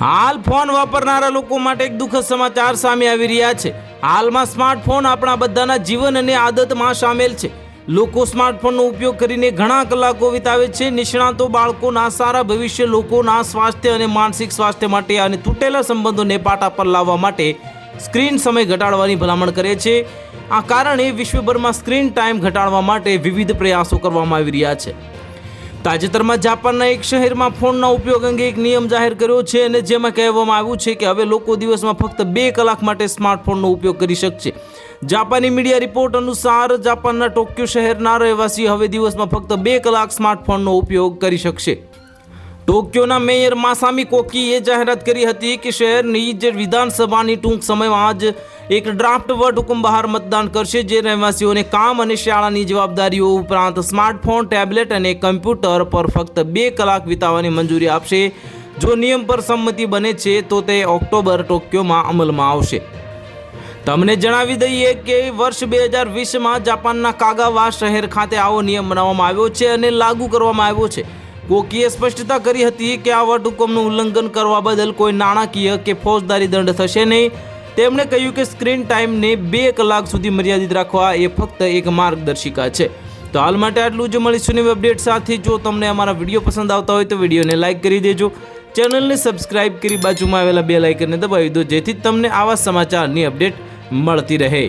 હાલ ફોન વાપરનારા લોકો માટે એક દુઃખદ સમાચાર સામે આવી રહ્યા છે. હાલમાં સ્માર્ટફોન આપણા બધાના જીવન અને આદતમાં સામેલ છે. લોકો સ્માર્ટફોનનો ઉપયોગ કરીને ઘણા કલાકો વિતાવે છે. નિષ્ણાતો બાળકોના સારા ભવિષ્ય, લોકોના સ્વાસ્થ્ય અને માનસિક સ્વાસ્થ્ય માટે અને તૂટેલા સંબંધોને પાટા પર લાવવા માટે સ્ક્રીન સમય ઘટાડવાની ભલામણ કરે છે. આ કારણે વિશ્વભરમાં સ્ક્રીન ટાઈમ ઘટાડવા માટે વિવિધ પ્રયાસો કરવામાં આવી રહ્યા છે. તાજેતરમાં જાપાનના એક શહેરમાં ફોનના ઉપયોગ અંગે એક નિયમ જાહેર કર્યો છે અને જેમાં કહેવામાં આવ્યું છે કે હવે લોકો દિવસમાં ફક્ત બે કલાક માટે સ્માર્ટફોનનો ઉપયોગ કરી શકશે. જાપાની મીડિયા રિપોર્ટ અનુસાર જાપાનના ટોક્યો શહેરના રહેવાસી હવે દિવસમાં ફક્ત બે કલાક સ્માર્ટફોનનો ઉપયોગ કરી શકશે. ટોક્યોના મેયર માસામી કોકીએ જાહેરાત કરી હતી કે શહેરની જે વિધાનસભાની ટૂંક સમયમાં જ એક ડ્રાફ્ટ વટહુકમ બહાર મતદાન કરશે જે રહેવાસીઓને કામ અને શાળાની જવાબદારીઓ ઉપરાંત સ્માર્ટફોન, ટેબ્લેટ અને કમ્પ્યુટર પર ફક્ત બે કલાક વિતાવવાની મંજૂરી આપશે. જો નિયમ પર સંમતિ બને છે, તો તે ઓક્ટોબર ટોક્યોમાં અમલમાં આવશે. તમને જણાવી દઈએ કે વર્ષ બે હજાર વીસમાં જાપાનના કાગાવા શહેર ખાતે આવો નિયમ બનાવવામાં આવ્યો છે અને લાગુ કરવામાં આવ્યો છે. કોકીએ સ્પષ્ટતા કરી હતી કે આ વટહુકમનું ઉલ્લંઘન કરવા બદલ કોઈ નાણાકીય કે ફોજદારી દંડ થશે નહીં. તેમણે કહ્યું કે સ્ક્રીન ટાઈમને બે કલાક સુધી મર્યાદિત રાખવા એ ફક્ત એક માર્ગદર્શિકા છે. તો હાલ માટે આટલું જ. મળીશું નવી અપડેટ સાથે. જો તમને અમારા વીડિયો પસંદ આવતા હોય તો વિડીયોને લાઇક કરી દેજો. ચેનલને સબસ્ક્રાઇબ કરી બાજુમાં આવેલા બે લાઇકનને દબાવી દો, જેથી તમને આવા સમાચારની અપડેટ મળતી રહે.